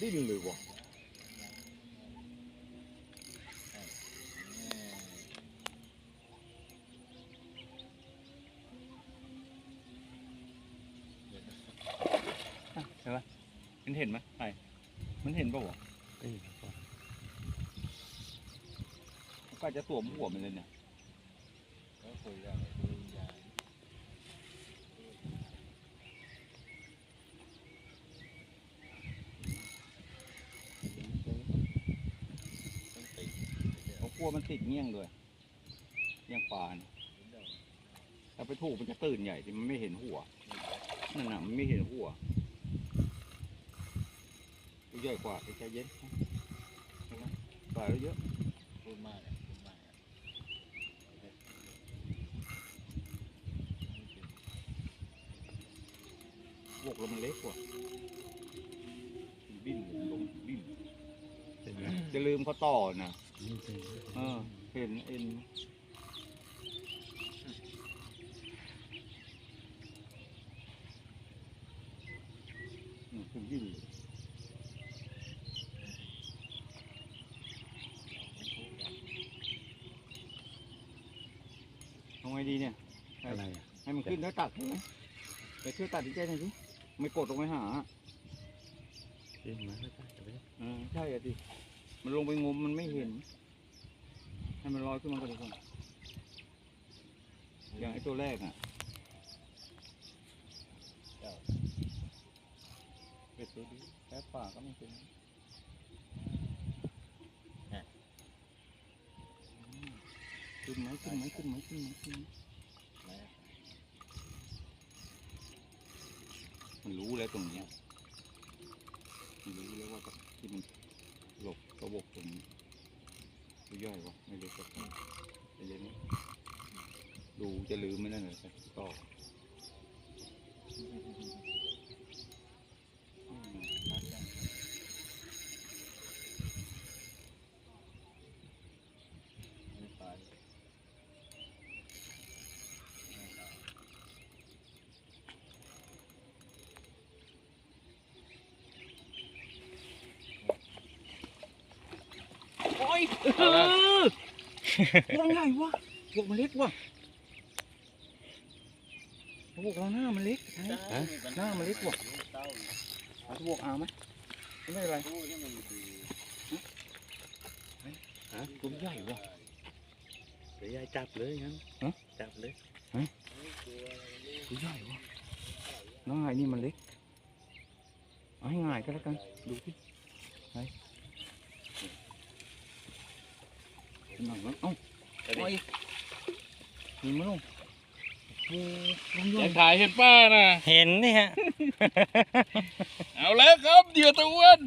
ดิ้นเลยว่ะใช่ปะมันเห็นไหมไอ้มันเห็นปะวะเอ้ยก็จะสวมหัวมันเลยเนี่ยก็คุยกันคุยยาย เขา กลัวมันติดเงี้ยงด้วยเงี้ยงปลาเนี่ยถ้าไปถูกมันจะตื่นใหญ่ที่มันไม่เห็นหัวนั่นน่ะมันไม่เห็นหัวตัวใหญ่กว่าใจเย็นปลาเยอะพูดมากอะพูดมากพวกเรามันเล็กกว่าดิ้นลงดิ้นจะลืมเขาต่อนะ ออเห็นเอ็นอืมคือดิ้นเลยเอาไงดีเนี่ย อะไรอะให้มันขึ้นแล้วตัดใช่ไหมไปช่วยตัดที่ใจหน่อยสิไม่กดลงไปหาขึ้นมาแล้วก็จะไปเออใช่อะดิ มันลงไปงมมันไม่เห็น ให้มันลอยขึ้นมาก่อนดีกว่าอย่างไอ้ตัวแรกอะเจ้าเป็ดตัวดีแป๊บป่าก็ไม่เป็นอืมขึ้นไหมขึ้นไหมขึ้นไหมขึ้นไหมขึ้นไหมแม่มันรู้แล้วตรงเนี้ยมันรู้แล้วว่าที่มันหลบ กระบอกผมดูย่อยวะไม่เล็กก็ไม่เล็นดูจะลืมไม่นั่นเลยต่อม รักยังไม่ตายไม่ตาย โอ้ ยเออตัวใหญ่วะพวกมันเล็กวะพวกเราหน้ามันเล็กใช่ฮะหน้ามันเล็กกว่าเต้าเอาพวกเอาไหมไม่เป็นไรพูดให้มันดีฮะตัวใหญ่วะเดี๋ยวยายจับเลยงั้นฮะจับเลยตัวใหญ่วะน้องไอ้นี่มันเล็กเอาให้ง่ายก็แล้วกันดูที่ไหนหน่อยมั้งเอ้าโอ้ย มีมั้งลงโอ้ยลงอยากๆถ่ายเห็นป้านะ เห็นนี่ฮะ เอาแล้วครับเหยื่อตะวัน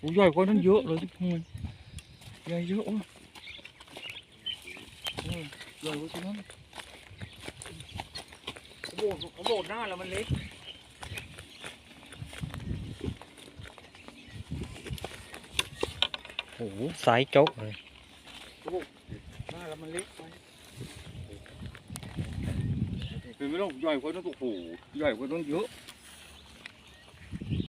ตัวใหญ่กว่านั้นเยอะเลยทุกคนใหญ่เยอะว่ะเออใหญ่กว่าตัวนั้นกระโดดกระโดดหน้าแล้วมันเล็กโอ้โหสายโจ๊กเลยหน้าแล้วมันเล็กไป เห็นไม่ต้องใหญ่กว่านั้นโอ้โหใหญ่กว่านั้นเยอะ